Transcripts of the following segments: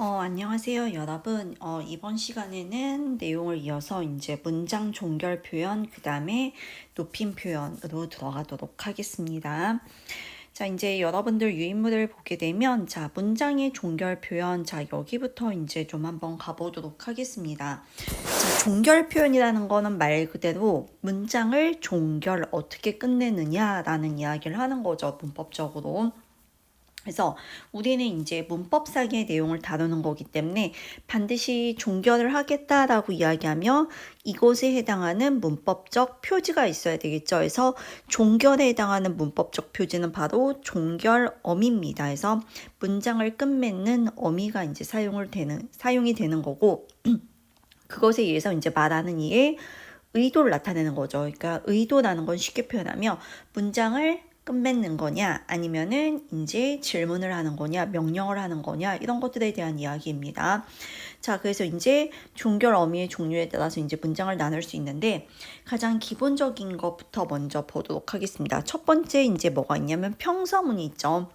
어, 안녕하세요, 여러분. 어, 이번 시간에는 내용을 이어서 이제 문장 종결 표현, 그 다음에 높임 표현으로 들어가도록 하겠습니다. 자, 이제 여러분들 유인물을 보게 되면, 자, 문장의 종결 표현, 자, 여기부터 이제 좀 한번 가보도록 하겠습니다. 자, 종결 표현이라는 거는 말 그대로 문장을 종결 어떻게 끝내느냐라는 이야기를 하는 거죠, 문법적으로. 그래서 우리는 이제 문법상의 내용을 다루는 거기 때문에 반드시 종결을 하겠다라고 이야기하며 이곳에 해당하는 문법적 표지가 있어야 되겠죠. 그래서 종결에 해당하는 문법적 표지는 바로 종결 어미입니다. 그래서 문장을 끝맺는 어미가 이제 사용을 되는 사용이 되는 거고 그것에 의해서 이제 말하는 이의 의도를 나타내는 거죠. 그러니까 의도라는 건 쉽게 표현하며 문장을 끝맺는 거냐 아니면은 이제 질문을 하는 거냐 명령을 하는 거냐 이런 것들에 대한 이야기입니다. 자 그래서 이제 종결 어미의 종류에 따라서 이제 문장을 나눌 수 있는데 가장 기본적인 것부터 먼저 보도록 하겠습니다. 첫 번째 이제 뭐가 있냐면 평서문이 있죠.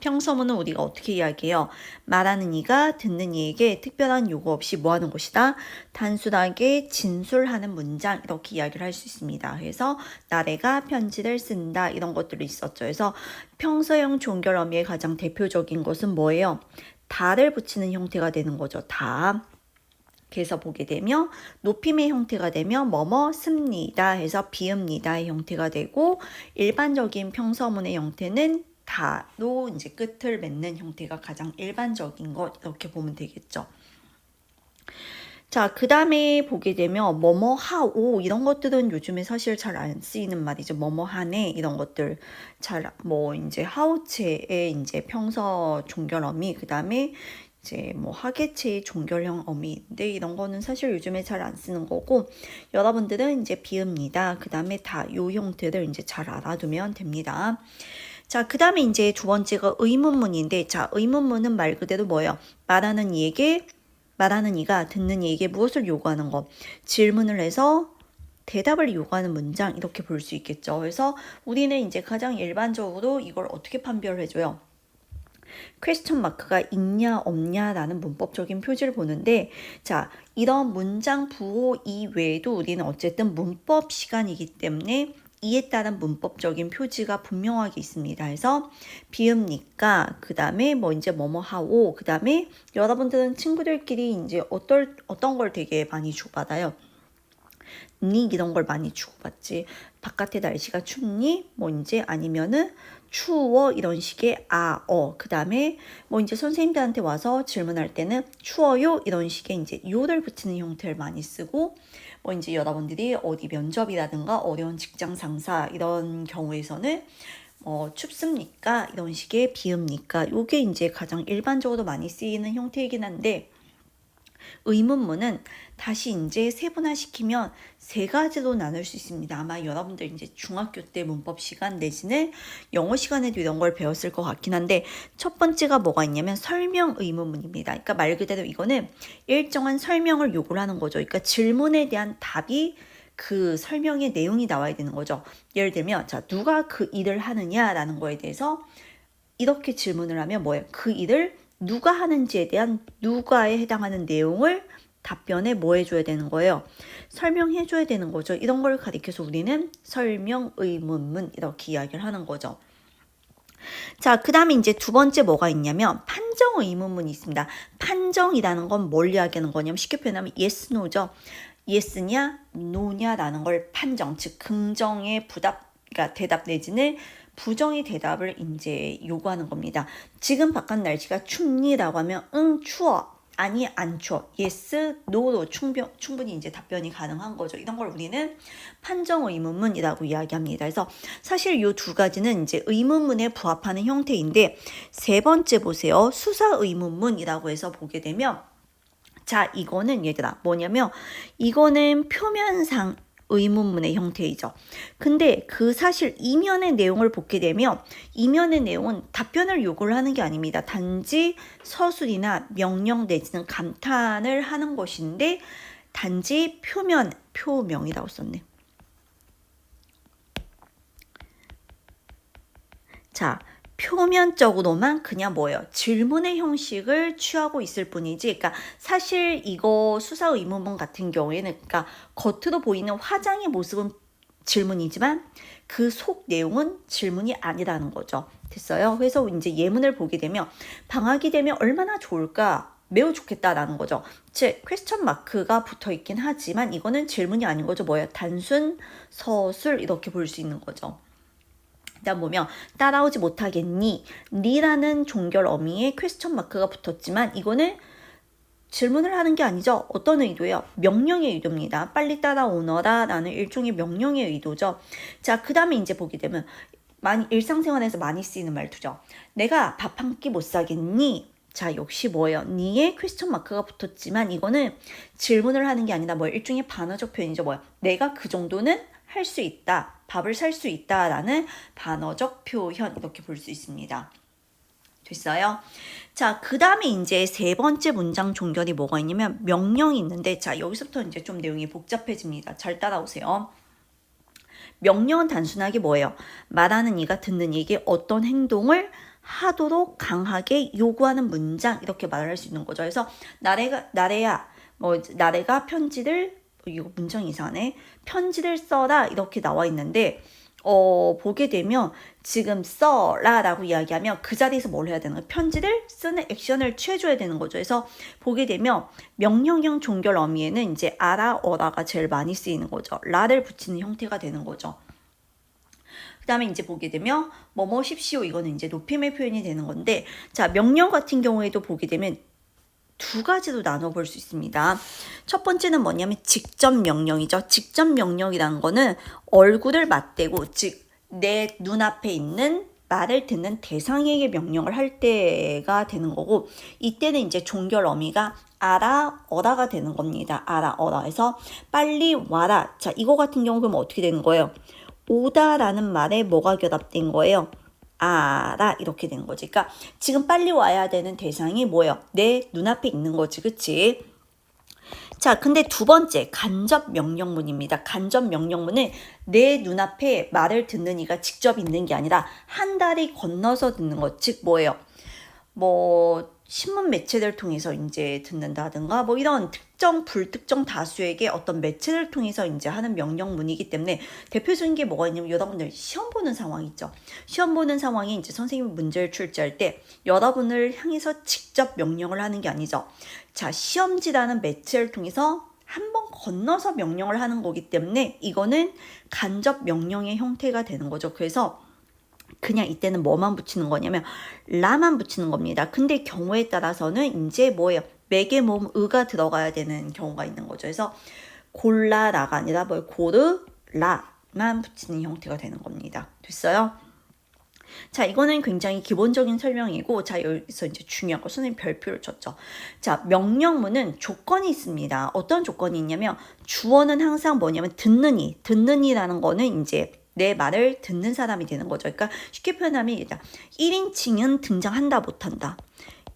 평서문은 우리가 어떻게 이야기해요? 말하는 이가 듣는 이에게 특별한 요구 없이 뭐 하는 것이다? 단순하게 진술하는 문장 이렇게 이야기를 할 수 있습니다. 그래서 나래가 편지를 쓴다 이런 것들이 있었죠. 그래서 평서형 종결 어미의 가장 대표적인 것은 뭐예요? 다를 붙이는 형태가 되는 거죠. 다. 그래서 보게 되면 높임의 형태가 되면 뭐뭐 습니다 해서 비읍니다의 형태가 되고 일반적인 평서문의 형태는 다로 이제 끝을 맺는 형태가 가장 일반적인 것 이렇게 보면 되겠죠. 자, 그 다음에 보게 되면 뭐뭐 하오 이런 것들은 요즘에 사실 잘 안 쓰이는 말이죠. 뭐뭐 하네 이런 것들 잘 뭐 이제 하우체의 이제 평서 종결어미 그 다음에 이제 뭐 하계체의 종결형 어미인데 이런 거는 사실 요즘에 잘 안 쓰는 거고 여러분들은 이제 비읍니다. 그 다음에 다 요 형태를 이제 잘 알아두면 됩니다. 자, 그 다음에 이제 두 번째가 의문문인데, 자, 의문문은 말 그대로 뭐예요? 말하는 이에게, 말하는 이가 듣는 이에게 무엇을 요구하는 거. 질문을 해서 대답을 요구하는 문장, 이렇게 볼 수 있겠죠. 그래서 우리는 이제 가장 일반적으로 이걸 어떻게 판별을 해줘요? 퀘스천 마크가 있냐 없냐라는 문법적인 표지를 보는데 자 이런 문장 부호 이외에도 우리는 어쨌든 문법 시간이기 때문에 이에 따른 문법적인 표지가 분명하게 있습니다. 그래서 비읍니까? 그 다음에 뭐 이제 뭐뭐 하고 그 다음에 여러분들은 친구들끼리 이제 어떨 어떤 걸 되게 많이 주고받아요. 니 이런 걸 많이 주고받지. 바깥에 날씨가 춥니? 뭐 이제 아니면은 추워 이런 식의 아, 어. 그 다음에 뭐 이제 선생님들한테 와서 질문할 때는 추워요 이런 식의 이제 요를 붙이는 형태를 많이 쓰고 뭐 이제 여러분들이 어디 면접이라든가 어려운 직장 상사 이런 경우에서는 어, 춥습니까? 이런 식의 비읍니까? 요게 이제 가장 일반적으로 많이 쓰이는 형태이긴 한데 의문문은 다시 이제 세분화시키면 세 가지로 나눌 수 있습니다. 아마 여러분들 이제 중학교 때 문법 시간 내지는 영어 시간에도 이런 걸 배웠을 것 같긴 한데 첫 번째가 뭐가 있냐면 설명 의문문입니다. 그러니까 말 그대로 이거는 일정한 설명을 요구를 하는 거죠. 그러니까 질문에 대한 답이 그 설명의 내용이 나와야 되는 거죠. 예를 들면 자 누가 그 일을 하느냐라는 거에 대해서 이렇게 질문을 하면 뭐예요? 그 일을 누가 하는지에 대한 누가에 해당하는 내용을 답변에 뭐 해줘야 되는 거예요? 설명해줘야 되는 거죠. 이런 걸 가리켜서 우리는 설명 의문문 이렇게 이야기를 하는 거죠. 자, 그 다음에 이제 두 번째 뭐가 있냐면 판정 의문문이 있습니다. 판정이라는 건 뭘 이야기하는 거냐면 쉽게 표현하면 yes, no죠. yes냐, no냐라는 걸 판정, 즉 긍정의 부답, 그러니까 대답 내지는 부정의 대답을 이제 요구하는 겁니다. 지금 바깥 날씨가 춥니라고 하면 응 추워 아니 안 추워 yes no로 충분, 충분히 이제 답변이 가능한 거죠. 이런 걸 우리는 판정 의문문이라고 이야기합니다. 그래서 사실 이 두 가지는 이제 의문문에 부합하는 형태인데 세 번째 보세요. 수사 의문문이라고 해서 보게 되면 자 이거는 얘들아 뭐냐면 이거는 표면상 의문문의 형태이죠. 근데 그 사실 이면의 내용을 보게 되면 이면의 내용은 답변을 요구를 하는 게 아닙니다. 단지 서술이나 명령 내지는 감탄을 하는 것인데 단지 표면, 표명이라고 썼네. 자, 표면적으로만 그냥 뭐예요? 질문의 형식을 취하고 있을 뿐이지, 그러니까 사실 이거 수사 의문문 같은 경우에는, 그러니까 겉으로 보이는 화장의 모습은 질문이지만 그 속 내용은 질문이 아니라는 거죠. 됐어요? 그래서 이제 예문을 보게 되면 방학이 되면 얼마나 좋을까? 매우 좋겠다라는 거죠. 즉, 퀘스천 마크가 붙어 있긴 하지만 이거는 질문이 아닌 거죠. 뭐예요? 단순 서술 이렇게 볼 수 있는 거죠. 일단 보면 따라오지 못하겠니? 니라는 종결 어미에 퀘스천 마크가 붙었지만 이거는 질문을 하는 게 아니죠. 어떤 의도예요? 명령의 의도입니다. 빨리 따라오너라 라는 일종의 명령의 의도죠. 자, 그 다음에 이제 보게 되면 많이 일상생활에서 많이 쓰이는 말투죠. 내가 밥 한 끼 못 사겠니? 자, 역시 뭐예요? 니의 퀘스천 마크가 붙었지만 이거는 질문을 하는 게 아니라 뭐 일종의 반어적 표현이죠. 뭐야? 내가 그 정도는 할 수 있다. 밥을 살 수 있다라는 반어적 표현 이렇게 볼 수 있습니다. 됐어요? 자, 그 다음에 이제 세 번째 문장 종결이 뭐가 있냐면 명령이 있는데 자, 여기서부터 이제 좀 내용이 복잡해집니다. 잘 따라오세요. 명령은 단순하게 뭐예요? 말하는 이가 듣는 이에게 어떤 행동을 하도록 강하게 요구하는 문장 이렇게 말을 할수 있는 거죠. 그래서 나래가 나래야 뭐 나래가 편지를 이거 문장 이상하네. 편지를 써라 이렇게 나와 있는데 어, 보게 되면 지금 써라라고 이야기하면 그 자리에서 뭘 해야 되는 거예요? 편지를 쓰는 액션을 취해줘야 되는 거죠. 그래서 보게 되면 명령형 종결 어미에는 이제 아라, 어라가 제일 많이 쓰이는 거죠. 라를 붙이는 형태가 되는 거죠. 그 다음에 이제 보게 되면 뭐뭐 십시오 이거는 이제 높임의 표현이 되는 건데 자 명령 같은 경우에도 보게 되면 두 가지로 나눠 볼 수 있습니다. 첫 번째는 뭐냐면 직접 명령이죠. 직접 명령이라는 거는 얼굴을 맞대고 즉 내 눈앞에 있는 말을 듣는 대상에게 명령을 할 때가 되는 거고 이때는 이제 종결 어미가 알아 어라가 되는 겁니다. 알아 어라 해서 빨리 와라. 자 이거 같은 경우 그러면 어떻게 되는 거예요? 오다라는 말에 뭐가 결합된 거예요? 알아 이렇게 되는 거지. 그러니까 지금 빨리 와야 되는 대상이 뭐예요? 내 눈앞에 있는 거지, 그치? 자, 근데 두 번째 간접 명령문입니다. 간접 명령문은 내 눈앞에 말을 듣는 이가 직접 있는 게 아니라 한 다리 건너서 듣는 것, 즉 뭐예요? 뭐 신문 매체를 통해서 이제 듣는다든가 뭐 이런 특정 불특정 다수에게 어떤 매체를 통해서 이제 하는 명령문이기 때문에 대표적인 게 뭐가 있냐면 여러분들 시험 보는 상황 있죠. 시험 보는 상황이 이제 선생님이 문제를 출제할 때 여러분을 향해서 직접 명령을 하는 게 아니죠. 자, 시험지라는 매체를 통해서 한번 건너서 명령을 하는 거기 때문에 이거는 간접 명령의 형태가 되는 거죠. 그래서 그냥 이때는 뭐만 붙이는 거냐면 라만 붙이는 겁니다. 근데 경우에 따라서는 이제 뭐예요? 맥의 몸 의가 들어가야 되는 경우가 있는 거죠. 그래서 골라라가 아니라 뭘 고르라만 붙이는 형태가 되는 겁니다. 됐어요? 자, 이거는 굉장히 기본적인 설명이고, 자, 여기서 이제 중요한 거, 선생님 별표를 쳤죠. 자, 명령문은 조건이 있습니다. 어떤 조건이 있냐면, 주어는 항상 뭐냐면, 듣는 이, 듣는 이라는 거는 이제 내 말을 듣는 사람이 되는 거죠. 그러니까 쉽게 표현하면 일단 1인칭은 등장한다 못한다.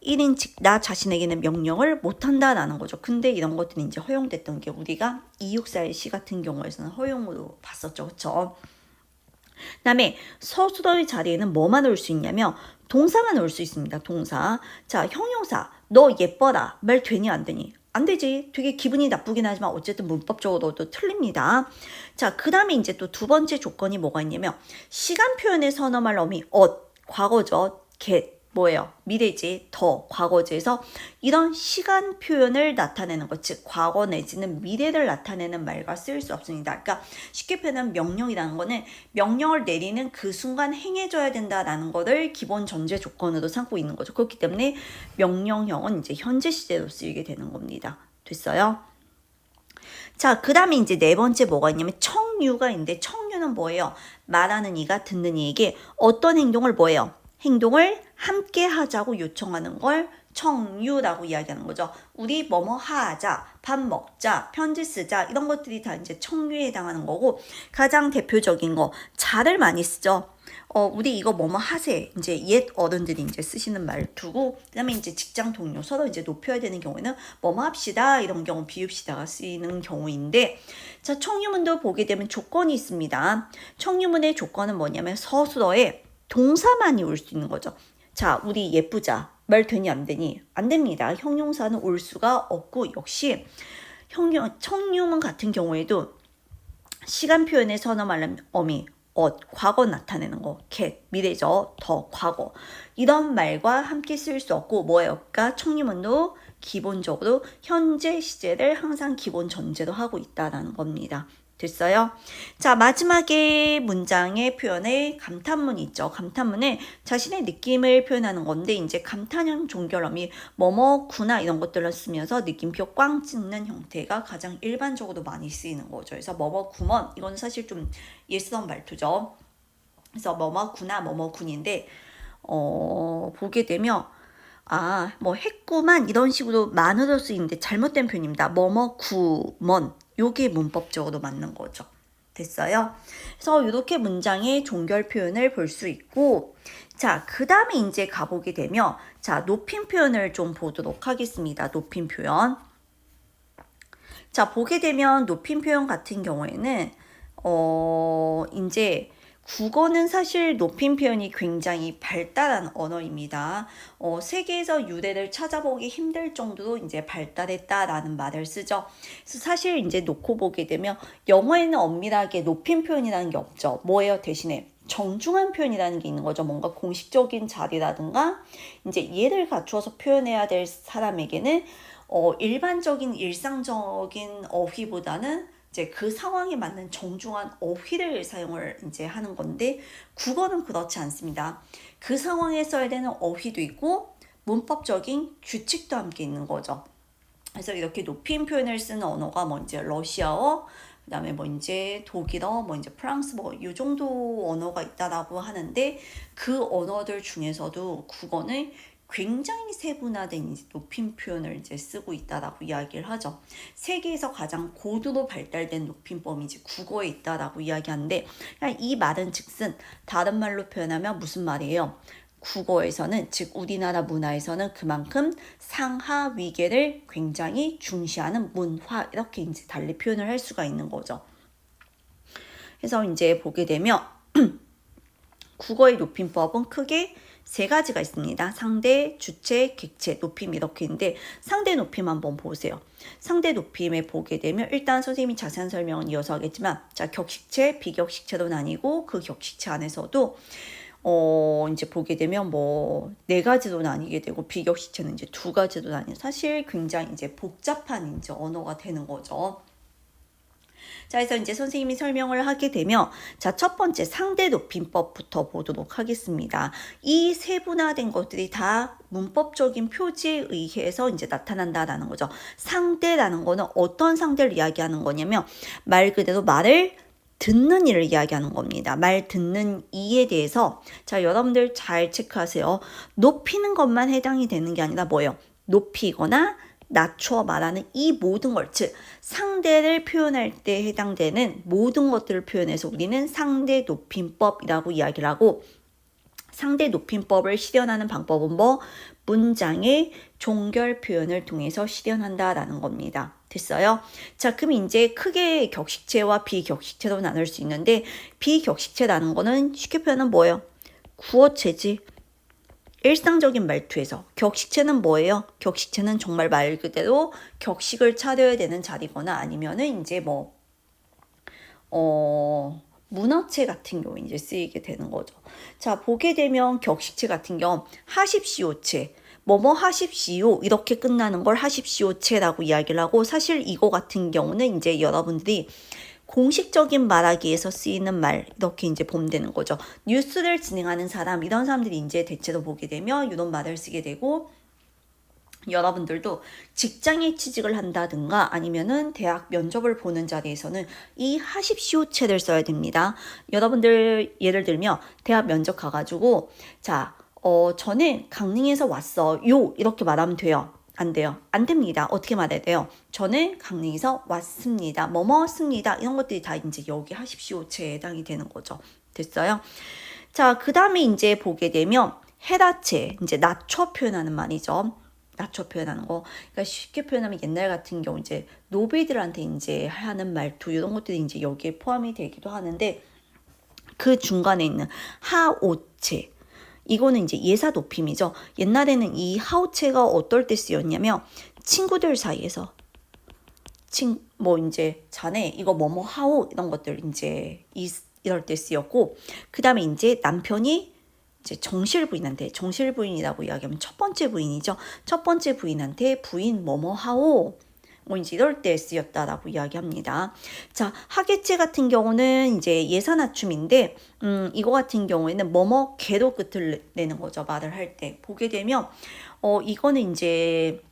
1인칭 나 자신에게는 명령을 못한다라는 거죠. 근데 이런 것들이 이제 허용됐던 게 우리가 264의 시 같은 경우에서는 허용으로 봤었죠. 그렇죠? 그다음에 서술어의 자리에는 뭐만 올 수 있냐면 동사만 올 수 있습니다. 동사. 자, 형용사. 너 예뻐라. 말 되니 안 되니? 안 되지. 되게 기분이 나쁘긴 하지만 어쨌든 문법적으로도 틀립니다. 자, 그 다음에 이제 또 두 번째 조건이 뭐가 있냐면 시간 표현의 선어말 어미 엇, 과거죠. get, 뭐예요? 미래지, 더, 과거지에서 이런 시간 표현을 나타내는 것, 즉 과거 내지는 미래를 나타내는 말과 쓰일 수 없습니다. 그러니까 쉽게 표현하면 명령이라는 거는 명령을 내리는 그 순간 행해져야 된다라는 것을 기본 전제 조건으로 삼고 있는 거죠. 그렇기 때문에 명령형은 이제 현재 시제로 쓰이게 되는 겁니다. 됐어요? 자, 그 다음에 이제 네 번째 뭐가 있냐면 청유가 있는데 청유는 뭐예요? 말하는 이가 듣는 이에게 어떤 행동을 뭐예요? 행동을 함께 하자고 요청하는 걸 청유라고 이야기하는 거죠. 우리 뭐뭐 하자, 밥 먹자, 편지 쓰자 이런 것들이 다 이제 청유에 해당하는 거고 가장 대표적인 거 자를 많이 쓰죠. 어, 우리 이거 뭐뭐 하세. 이제 옛 어른들이 이제 쓰시는 말투고, 그 다음에 이제 직장 동료 서로 이제 높여야 되는 경우에는 뭐뭐 합시다. 이런 경우 비읍시다가 쓰이는 경우인데, 자, 청유문도 보게 되면 조건이 있습니다. 청유문의 조건은 뭐냐면 서술어에 동사만이 올 수 있는 거죠. 자, 우리 예쁘자. 말 되니 안 되니? 안 됩니다. 형용사는 올 수가 없고 역시 형용 청유문 같은 경우에도 시간 표현의 선어말은 어미, 엇, 과거 나타내는 거, 겟, 미래죠, 더, 과거. 이런 말과 함께 쓸 수 없고 뭐예요? 그러니까 청유문도 기본적으로 현재 시제를 항상 기본 전제로 하고 있다라는 겁니다. 됐어요? 자, 마지막에 문장의 표현에 감탄문이 있죠. 감탄문은 자신의 느낌을 표현하는 건데, 이제 감탄형 종결음이 뭐뭐구나 이런 것들을 쓰면서 느낌표 꽝 찍는 형태가 가장 일반적으로 많이 쓰이는 거죠. 그래서 뭐뭐구먼, 이건 사실 좀 예스런 말투죠. 그래서 뭐뭐구나, 뭐뭐군인데, 어, 보게 되면, 아, 뭐 했구만 이런 식으로 만으로 쓰이는데 잘못된 표현입니다. 뭐뭐구먼 요게 문법적으로 맞는 거죠. 됐어요? 그래서 이렇게 문장의 종결 표현을 볼 수 있고 자, 그 다음에 이제 가보게 되면 자, 높임 표현을 좀 보도록 하겠습니다. 높임 표현. 자, 보게 되면 높임 표현 같은 경우에는 어, 이제 국어는 사실 높임 표현이 굉장히 발달한 언어입니다. 어, 세계에서 유래를 찾아보기 힘들 정도로 이제 발달했다라는 말을 쓰죠. 그래서 사실 이제 놓고 보게 되면 영어에는 엄밀하게 높임 표현이라는 게 없죠. 뭐예요? 대신에 정중한 표현이라는 게 있는 거죠. 뭔가 공식적인 자리라든가 이제 예를 갖추어서 표현해야 될 사람에게는 어, 일반적인 일상적인 어휘보다는 이제 그 상황에 맞는 정중한 어휘를 사용을 이제 하는 건데 국어는 그렇지 않습니다. 그 상황에 써야 되는 어휘도 있고 문법적인 규칙도 함께 있는 거죠. 그래서 이렇게 높임 표현을 쓰는 언어가 뭐 이제 러시아어, 그다음에 뭐 이제 독일어, 뭐 이제 프랑스 뭐이 정도 언어가 있다라고 하는데 그 언어들 중에서도 국어는 굉장히 세분화된 높임 표현을 이제 쓰고 있다라고 이야기를 하죠. 세계에서 가장 고도로 발달된 높임법이 이제 국어에 있다라고 이야기하는데 이 말은 즉슨 다른 말로 표현하면 무슨 말이에요? 국어에서는 즉 우리나라 문화에서는 그만큼 상하 위계를 굉장히 중시하는 문화 이렇게 이제 달리 표현을 할 수가 있는 거죠. 그래서 이제 보게 되면 국어의 높임법은 크게 세 가지가 있습니다. 상대, 주체, 객체, 높임 이렇게 있는데 상대 높임 한번 보세요. 상대 높임에 보게 되면 일단 선생님이 자세한 설명은 이어서 하겠지만 자 격식체, 비격식체로 나뉘고 그 격식체 안에서도 어 이제 보게 되면 뭐 네 가지로 나뉘게 되고 비격식체는 이제 두 가지로 나뉘. 사실 굉장히 이제 복잡한 이제 언어가 되는 거죠. 자, 그래서 이제 선생님이 설명을 하게 되면 자, 첫 번째 상대 높임법부터 보도록 하겠습니다. 이 세분화된 것들이 다 문법적인 표지에 의해서 이제 나타난다라는 거죠. 상대라는 거는 어떤 상대를 이야기하는 거냐면 말 그대로 말을 듣는 일을 이야기하는 겁니다. 말 듣는 이에 대해서 자 여러분들 잘 체크하세요. 높이는 것만 해당이 되는 게 아니라 뭐예요? 높이거나 낮춰 말하는 이 모든 걸, 즉, 상대를 표현할 때 해당되는 모든 것들을 표현해서 우리는 상대 높임법이라고 이야기를 하고, 상대 높임법을 실현하는 방법은 뭐? 문장의 종결 표현을 통해서 실현한다라는 겁니다. 됐어요? 자, 그럼 이제 크게 격식체와 비격식체로 나눌 수 있는데, 비격식체라는 거는 쉽게 표현은 뭐예요? 구어체지. 일상적인 말투에서 격식체는 뭐예요? 격식체는 정말 말 그대로 격식을 차려야 되는 자리거나 아니면은 이제 뭐, 어, 문어체 같은 경우 이제 쓰이게 되는 거죠. 자, 보게 되면 격식체 같은 경우 하십시오체, 뭐뭐 하십시오 이렇게 끝나는 걸 하십시오체라고 이야기를 하고 사실 이거 같은 경우는 이제 여러분들이 공식적인 말하기에서 쓰이는 말 이렇게 이제 보면 되는 거죠. 뉴스를 진행하는 사람 이런 사람들이 이제 대체로 보게 되면 이런 말을 쓰게 되고 여러분들도 직장에 취직을 한다든가 아니면은 대학 면접을 보는 자리에서는 이 하십시오체를 써야 됩니다. 여러분들 예를 들면 대학 면접 가가지고 자, 어, 저는 강릉에서 왔어요. 이렇게 말하면 돼요. 안 돼요. 안 됩니다. 어떻게 말해야 돼요? 저는 강릉에서 왔습니다. 뭐 먹었습니다. 이런 것들이 다 이제 여기 하십시오체에 해당이 되는 거죠. 됐어요? 자, 그 다음에 이제 보게 되면 해라체, 이제 낮춰 표현하는 말이죠. 낮춰 표현하는 거. 그러니까 쉽게 표현하면 옛날 같은 경우 이제 노비들한테 이제 하는 말투 이런 것들이 이제 여기에 포함이 되기도 하는데 그 중간에 있는 하오체. 이거는 이제 예사 높임이죠. 옛날에는 이 하오체가 어떨 때 쓰였냐면 친구들 사이에서 친, 뭐 이제 자네 이거 뭐뭐 하오 이런 것들 이제 이, 이럴 때 쓰였고 그 다음에 이제 남편이 이제 정실 부인한테 정실 부인이라고 이야기하면 첫 번째 부인이죠. 첫 번째 부인한테 부인 뭐뭐 하오 뭐 이럴 때 쓰였다라고 이야기합니다. 자, 하계체 같은 경우는 이제 예산맞춤인데, 음, 이거 같은 경우에는 뭐뭐 개로 끝을 내는 거죠. 말을 할 때. 보게 되면, 어, 이거는 이제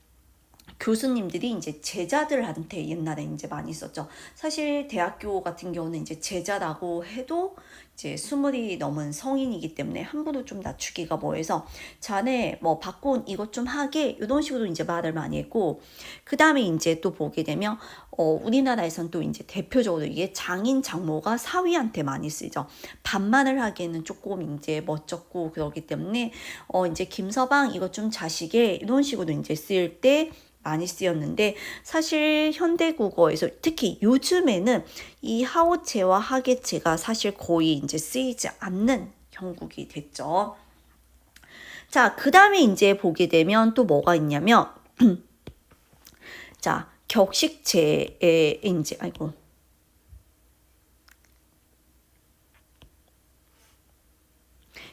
교수님들이 이제 제자들한테 옛날에 이제 많이 썼죠. 사실 대학교 같은 경우는 이제 제자라고 해도 이제 스물이 넘은 성인이기 때문에 함부로 좀 낮추기가 뭐해서 자네 뭐 바꾼 이것 좀 하게 이런 식으로 이제 말을 많이 했고 그 다음에 이제 또 보게 되면 어 우리나라에선 또 이제 대표적으로 이게 장인 장모가 사위한테 많이 쓰죠. 반말을 하기에는 조금 이제 멋졌고 그러기 때문에 어 이제 김서방 이것 좀 자식에 이런 식으로 이제 쓰일 때 많이 쓰였는데 사실 현대 국어에서 특히 요즘에는 이 하오체와 하계체가 사실 거의 이제 쓰이지 않는 형국이 됐죠. 자, 그 다음에 이제 보게 되면 또 뭐가 있냐면 자, 격식체에 이제 아이고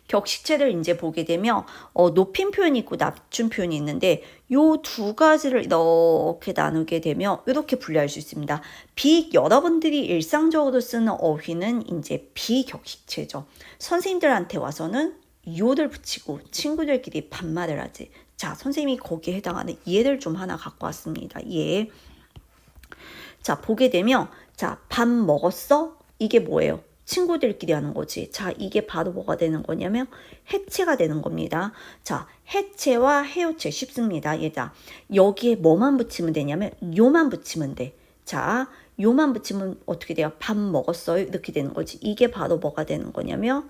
격식체를 이제 보게 되면 어, 높임 표현이 있고 낮춤 표현이 있는데 요 두 가지를 이렇게 나누게 되면 이렇게 분류할 수 있습니다. 비 여러분들이 일상적으로 쓰는 어휘는 이제 비격식체죠. 선생님들한테 와서는 요를 붙이고 친구들끼리 반말을 하지. 자, 선생님이 거기에 해당하는 예를 좀 하나 갖고 왔습니다. 예. 자, 보게 되면 자, 밥 먹었어? 이게 뭐예요? 친구들끼리 하는 거지. 자, 이게 바로 뭐가 되는 거냐면 해체가 되는 겁니다. 자, 해체와 해요체 쉽습니다. 얘다. 여기에 뭐만 붙이면 되냐면 요만 붙이면 돼. 자, 요만 붙이면 어떻게 돼요? 밥 먹었어요? 이렇게 되는 거지. 이게 바로 뭐가 되는 거냐면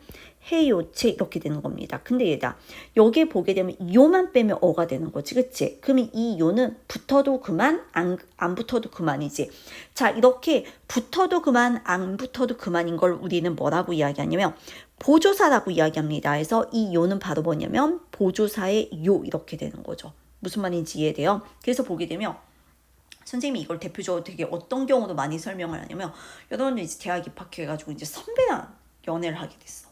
해요체 이렇게 되는 겁니다. 근데 얘다 여기에 보게 되면 요만 빼면 어가 되는 거지. 그치? 그러면 이 요는 붙어도 그만 안, 안 붙어도 그만이지. 자 이렇게 붙어도 그만 안 붙어도 그만인 걸 우리는 뭐라고 이야기하냐면 보조사라고 이야기합니다. 그래서 이 요는 바로 뭐냐면 보조사의 요 이렇게 되는 거죠. 무슨 말인지 이해돼요? 그래서 보게 되면 선생님이 이걸 대표적으로 되게 어떤 경우도 많이 설명을 하냐면 여러분들 이제 대학 입학해가지고 이제 선배랑 연애를 하게 됐어.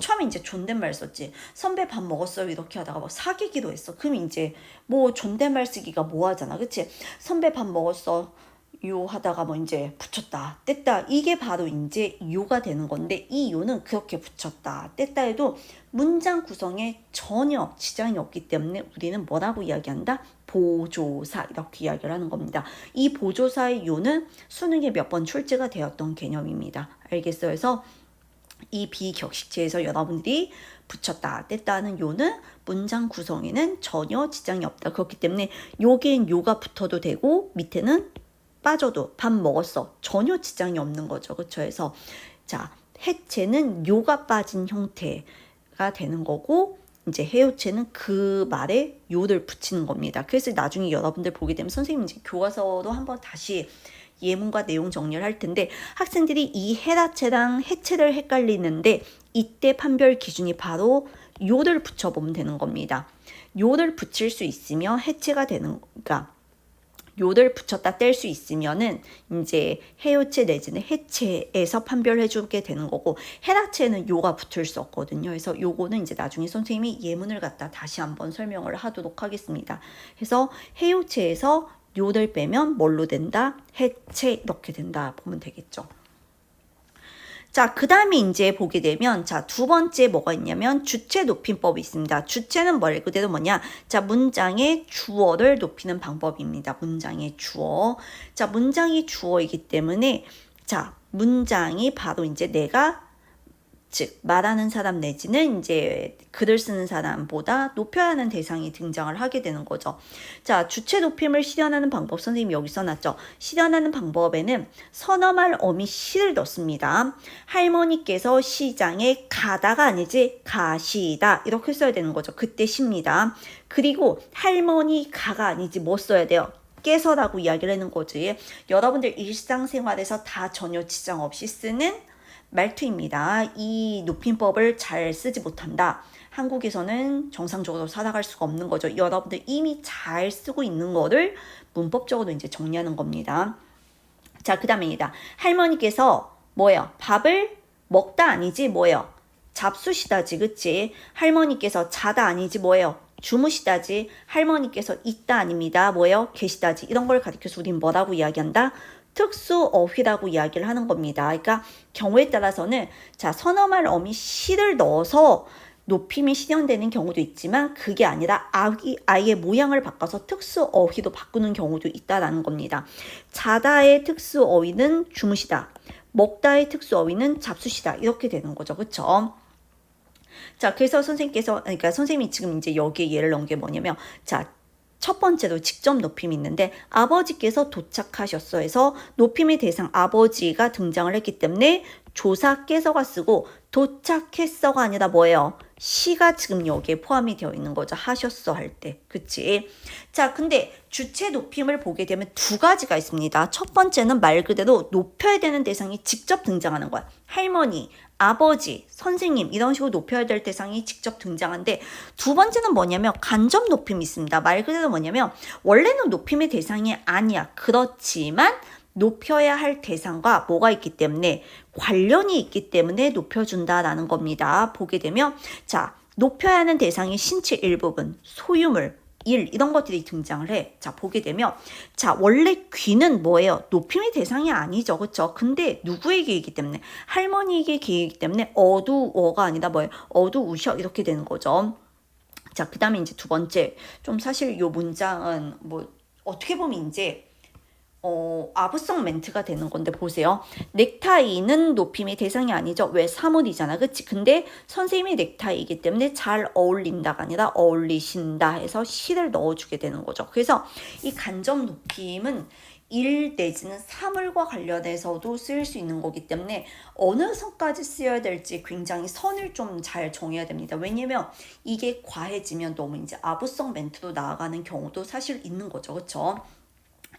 처음에 이제 존댓말 썼지. 선배 밥 먹었어요. 이렇게 하다가 막 사귀기도 했어. 그럼 이제 뭐 존댓말 쓰기가 뭐 하잖아. 그치? 선배 밥 먹었어. 요 하다가 뭐 이제 붙였다 뗐다. 이게 바로 이제 요가 되는 건데 이 요는 그렇게 붙였다 뗐다 해도 문장 구성에 전혀 지장이 없기 때문에 우리는 뭐라고 이야기한다? 보조사 이렇게 이야기를 하는 겁니다. 이 보조사의 요는 수능에 몇 번 출제가 되었던 개념입니다. 알겠어요 그래서 이 비격식체에서 여러분들이 붙였다 뗐다 하는 요는 문장 구성에는 전혀 지장이 없다. 그렇기 때문에 요긴 요가 붙어도 되고 밑에는 빠져도 밥 먹었어. 전혀 지장이 없는 거죠. 그렇죠? 그래서 자, 해체는 요가 빠진 형태가 되는 거고 이제 해요체는 그 말에 요를 붙이는 겁니다. 그래서 나중에 여러분들 보게 되면 선생님 이제 교과서도 한번 다시 예문과 내용 정리를 할 텐데 학생들이 이 해라체랑 해체를 헷갈리는데 이때 판별 기준이 바로 요를 붙여보면 되는 겁니다. 요를 붙일 수 있으면 해체가 되는 그러니까 요를 붙였다 뗄 수 있으면은 이제 해요체 내지는 해체에서 판별해 주게 되는 거고 해라체는 요가 붙을 수 없거든요. 그래서 요거는 이제 나중에 선생님이 예문을 갖다 다시 한번 설명을 하도록 하겠습니다. 그래서 해요체에서 요를 빼면 뭘로 된다? 해체 이렇게 된다 보면 되겠죠. 자, 그 다음에 이제 보게 되면, 자, 두 번째 뭐가 있냐면, 주체 높임법이 있습니다. 주체는 말 그대로 뭐냐? 자, 문장의 주어를 높이는 방법입니다. 문장의 주어. 자, 문장이 주어이기 때문에, 자, 문장이 바로 이제 내가 즉 말하는 사람 내지는 이제 글을 쓰는 사람보다 높여야 하는 대상이 등장을 하게 되는 거죠. 자, 주체 높임을 실현하는 방법 선생님이 여기 써놨죠. 실현하는 방법에는 선어말 어미 시를 넣습니다. 할머니께서 시장에 가다가 아니지 가시다 이렇게 써야 되는 거죠. 그때 시입니다. 그리고 할머니 가가 아니지 뭐 써야 돼요? 깨서라고 이야기를 하는 거지. 여러분들 일상생활에서 다 전혀 지장 없이 쓰는 말투입니다. 이 높임법을 잘 쓰지 못한다. 한국에서는 정상적으로 살아갈 수가 없는 거죠. 여러분들 이미 잘 쓰고 있는 거를 문법적으로 이제 정리하는 겁니다. 자, 그 다음입니다. 할머니께서 뭐예요? 밥을 먹다 아니지 뭐예요? 잡수시다지, 그치? 할머니께서 자다 아니지 뭐예요? 주무시다지. 할머니께서 있다 아닙니다. 뭐예요? 계시다지. 이런 걸 가리켜서 우린 뭐라고 이야기한다? 특수 어휘라고 이야기를 하는 겁니다. 그러니까 경우에 따라서는 자 선어말 어미 시를 넣어서 높임이 실현되는 경우도 있지만 그게 아니라 아이, 아이의 모양을 바꿔서 특수 어휘도 바꾸는 경우도 있다라는 겁니다. 자다의 특수 어휘는 주무시다. 먹다의 특수 어휘는 잡수시다. 이렇게 되는 거죠. 그렇죠? 자, 그래서 선생님께서 그러니까 선생님이 지금 이제 여기에 예를 넣은 게 뭐냐면 자, 첫 번째로 직접 높임이 있는데 아버지께서 도착하셨어 해서 높임의 대상 아버지가 등장을 했기 때문에 조사께서가 쓰고 도착했어가 아니라 뭐예요? 시가 지금 여기에 포함이 되어 있는 거죠. 하셨어 할 때. 그치? 자, 근데 주체 높임을 보게 되면 두 가지가 있습니다. 첫 번째는 말 그대로 높여야 되는 대상이 직접 등장하는 거야. 할머니, 아버지, 선생님 이런 식으로 높여야 될 대상이 직접 등장하는데 두 번째는 뭐냐면 간접 높임이 있습니다. 말 그대로 뭐냐면 원래는 높임의 대상이 아니야. 그렇지만 높여야 할 대상과 뭐가 있기 때문에 관련이 있기 때문에 높여준다라는 겁니다. 보게 되면 자 높여야 하는 대상이 신체 일부분, 소유물, 일 이런 것들이 등장을 해. 자 보게 되면 자 원래 귀는 뭐예요? 높임의 대상이 아니죠, 그렇죠? 근데 누구의 귀이기 때문에 할머니에게 귀이기 때문에 어두워가 아니라 뭐예요? 어두우셔 이렇게 되는 거죠. 자 그다음에 이제 두 번째 좀 사실 요 문장은 뭐 어떻게 보면 이제 어, 아부성 멘트가 되는 건데 보세요. 넥타이는 높임의 대상이 아니죠. 왜 사물이잖아. 그치? 근데 선생님이 넥타이이기 때문에 잘 어울린다가 아니라 어울리신다 해서 시를 넣어주게 되는 거죠. 그래서 이 간접 높임은 일 내지는 사물과 관련해서도 쓰일 수 있는 거기 때문에 어느 선까지 쓰여야 될지 굉장히 선을 좀 잘 정해야 됩니다. 왜냐면 이게 과해지면 너무 이제 아부성 멘트로 나아가는 경우도 사실 있는 거죠. 그렇죠?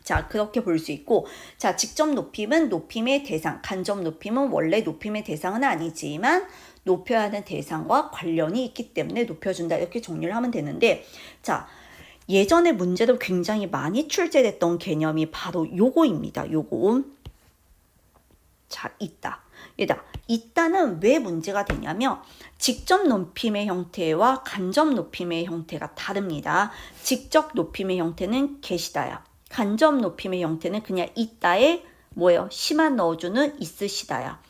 자, 그렇게 볼 수 있고, 자, 직접 높임은 높임의 대상, 간접 높임은 원래 높임의 대상은 아니지만, 높여야 하는 대상과 관련이 있기 때문에 높여준다. 이렇게 정리를 하면 되는데, 자, 예전에 문제도 굉장히 많이 출제됐던 개념이 바로 요거입니다. 요거. 자, 있다. 얘다. 있다는 왜 문제가 되냐면 직접 높임의 형태와 간접 높임의 형태가 다릅니다. 직접 높임의 형태는 계시다야. 간접 높임의 형태는 그냥 있다에 뭐예요? 시만 넣어주는 있으시다야.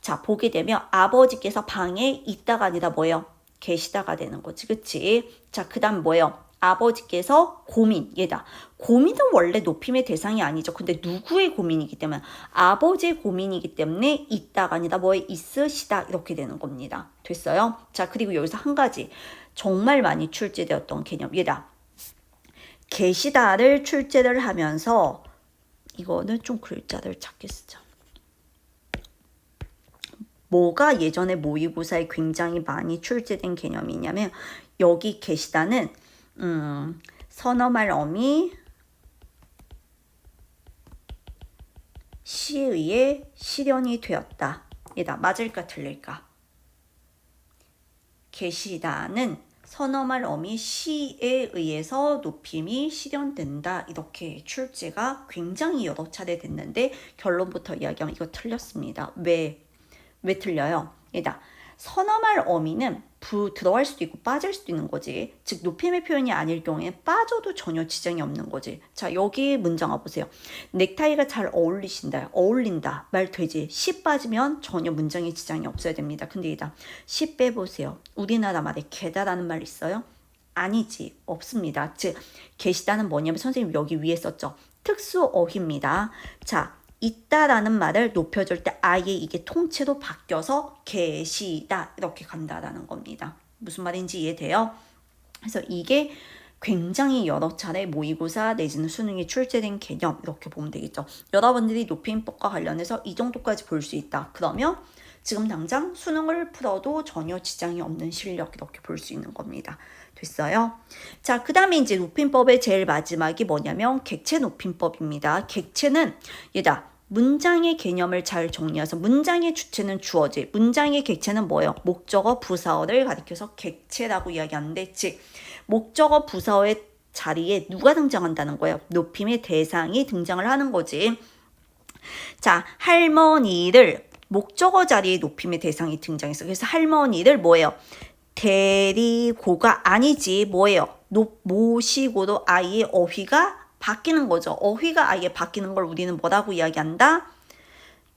자, 보게 되면 아버지께서 방에 있다가 아니라 뭐예요? 계시다가 되는 거지. 그치? 자, 그 다음 뭐예요? 아버지께서 고민, 얘다. 고민은 원래 높임의 대상이 아니죠. 근데 누구의 고민이기 때문에 아버지의 고민이기 때문에 있다가 아니라 뭐에 있으시다 이렇게 되는 겁니다. 됐어요? 자, 그리고 여기서 한 가지 정말 많이 출제되었던 개념, 얘다. 계시다를 출제를 하면서 이거는 좀 글자를 작게 쓰자. 뭐가 예전에 모의고사에 굉장히 많이 출제된 개념이냐면 여기 계시다는 음, 선어말 어미 시에 의해 실현이 되었다. 얘다 맞을까 틀릴까? 계시다는 선어말 어미 시에 의해서 높임이 실현된다. 이렇게 출제가 굉장히 여러 차례 됐는데 결론부터 이야기하면 이거 틀렸습니다. 왜? 왜 틀려요? 얘다. 선어말 어미는 부 들어갈 수도 있고 빠질 수도 있는 거지. 즉 높임의 표현이 아닐 경우에 빠져도 전혀 지장이 없는 거지. 자 여기 문장 와보세요. 넥타이가 잘 어울리신다. 어울린다. 말 되지. 시 빠지면 전혀 문장에 지장이 없어야 됩니다. 근데 이다. 시 빼보세요. 우리나라 말에 개다라는 말 있어요? 아니지. 없습니다. 즉 계시다는 뭐냐면 선생님 여기 위에 썼죠. 특수 어휘입니다. 자 있다라는 말을 높여줄 때 아예 이게 통째로 바뀌어서 계시다 이렇게 간다라는 겁니다. 무슨 말인지 이해돼요? 그래서 이게 굉장히 여러 차례 모의고사 내지는 수능에 출제된 개념 이렇게 보면 되겠죠. 여러분들이 높임법과 관련해서 이 정도까지 볼 수 있다. 그러면 지금 당장 수능을 풀어도 전혀 지장이 없는 실력 이렇게 볼 수 있는 겁니다. 됐어요? 자, 그 다음에 이제 높임법의 제일 마지막이 뭐냐면 객체 높임법입니다. 객체는 얘다. 문장의 개념을 잘 정리해서 문장의 주체는 주어지, 문장의 객체는 뭐예요? 목적어, 부사어를 가리켜서 객체라고 이야기하는데 즉 목적어, 부사어의 자리에 누가 등장한다는 거예요? 높임의 대상이 등장을 하는 거지. 자, 할머니를 목적어 자리에 높임의 대상이 등장했어. 그래서 할머니를 뭐예요? 데리고가 아니지 뭐예요? 노, 모시고도 아이의 어휘가 바뀌는 거죠. 어휘가 아예 바뀌는 걸 우리는 뭐라고 이야기한다?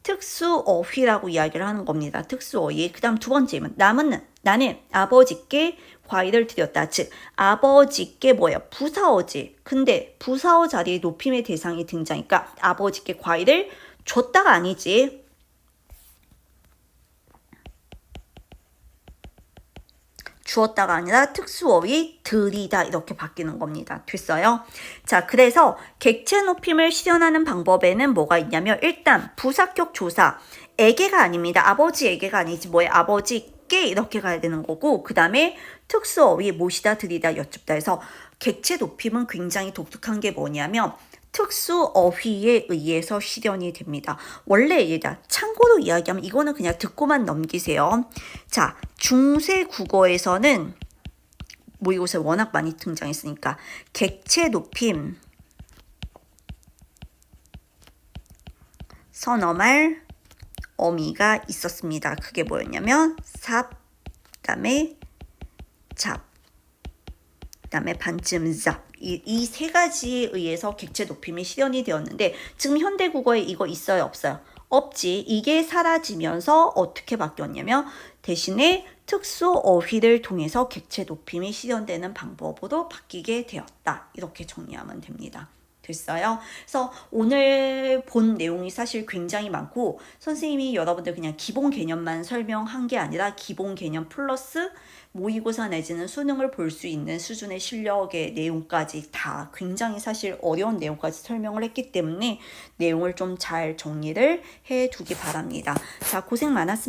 특수 어휘라고 이야기를 하는 겁니다. 특수 어휘. 그 다음 두 번째는 남은 나는 아버지께 과일을 드렸다. 즉 아버지께 뭐예요? 부사어지. 근데 부사어 자리에 높임의 대상이 등장하니까 아버지께 과일을 줬다가 아니지. 주었다가 아니라 특수어휘 드리다 이렇게 바뀌는 겁니다. 됐어요? 자, 그래서 객체 높임을 실현하는 방법에는 뭐가 있냐면 일단 부사격 조사 에게가 아닙니다. 아버지 에게가 아니지 뭐예요? 아버지께 이렇게 가야 되는 거고 그 다음에 특수어휘 모시다 드리다 여쭙다 해서 객체 높임은 굉장히 독특한 게 뭐냐면 특수 어휘에 의해서 실현이 됩니다. 원래 얘다 참고로 이야기하면 이거는 그냥 듣고만 넘기세요. 자, 중세 국어에서는 모의고사에 워낙 많이 등장했으니까 객체 높임 선어말 어미가 있었습니다. 그게 뭐였냐면 삽, 그다음에 잡, 그다음에 반쯤 잡 이세 가지에 의해서 객체 높임이 실현이 되었는데 지금 현대 국어에 이거 있어요 없어요? 없지. 이게 사라지면서 어떻게 바뀌었냐면 대신에 특수 어휘를 통해서 객체 높임이 실현되는 방법으로 바뀌게 되었다. 이렇게 정리하면 됩니다. 됐어요? 그래서 오늘 본 내용이 사실 굉장히 많고 선생님이 여러분들 그냥 기본 개념만 설명한 게 아니라 기본 개념 플러스 모의고사 내지는 수능을 볼 수 있는 수준의 실력의 내용까지 다 굉장히 사실 어려운 내용까지 설명을 했기 때문에 내용을 좀 잘 정리를 해 두기 바랍니다. 자, 고생 많았습니다.